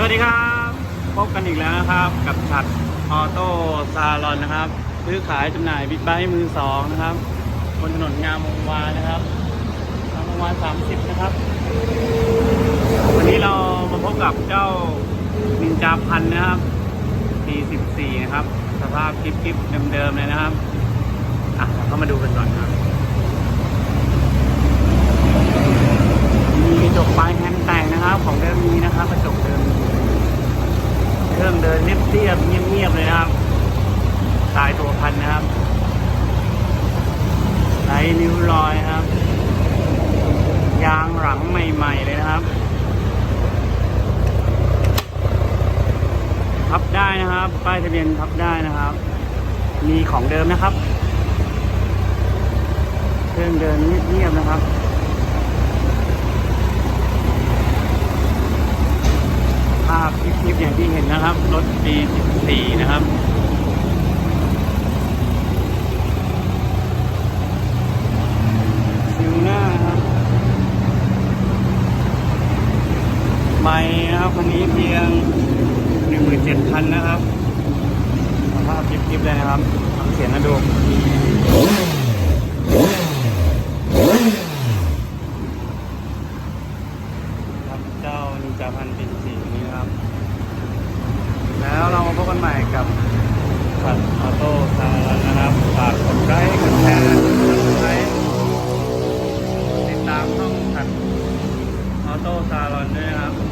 สวัสดีครับ พบกันอีกแล้วนะครับ กับฉัดออโต้ซาลอนนะครับ ซื้อขายจำหน่ายบิ๊กไบค์มือสองนะครับ บนถนนงามวงวานนะครับงามวงวานสามสิบนะครับ วันนี้เรามาพบกับเจ้านินจาพันนะครับปีสิบสี่นะครับ สภาพคลิปคลิปเดิมๆเลยนะครับอะเราเข้ามาดูกันก่อนครับ มีกระจกปลายแฮนด์แต่งนะครับ ของเดิมมีนะครับกระจกเดิมมีเครื่องเดินเรียบเรียบๆเงียบๆเลยนะครับสายตัวพันนะครับไร้นิ้วรอยครับ ยางหลังใหม่ๆเลยนะครับพับได้นะครับ ป้ายทะเบียนพับได้นะครับ มีของเดิมนะครับ เครื่องเดินเงียบๆนะครับ ภา พคลิปๆอย่างที่เห็นนะครับ รถปี 14 นะครับซิลหน้าครับไม่นะครับคันนี้เพียง 17,000 นะครับสภาพคลิปๆเลยนะครับฟังเสียงกันดูครับเจ้านินจาพันปีสี่ะครับ แล้วเรา มาพบกันใหม่กับขัดออโต้ซาลอนนะครับฝากกดไลค์กดแชร์กดไลค์ติดตามช่องขัดออโต้ซาลอนด้วยนะครับ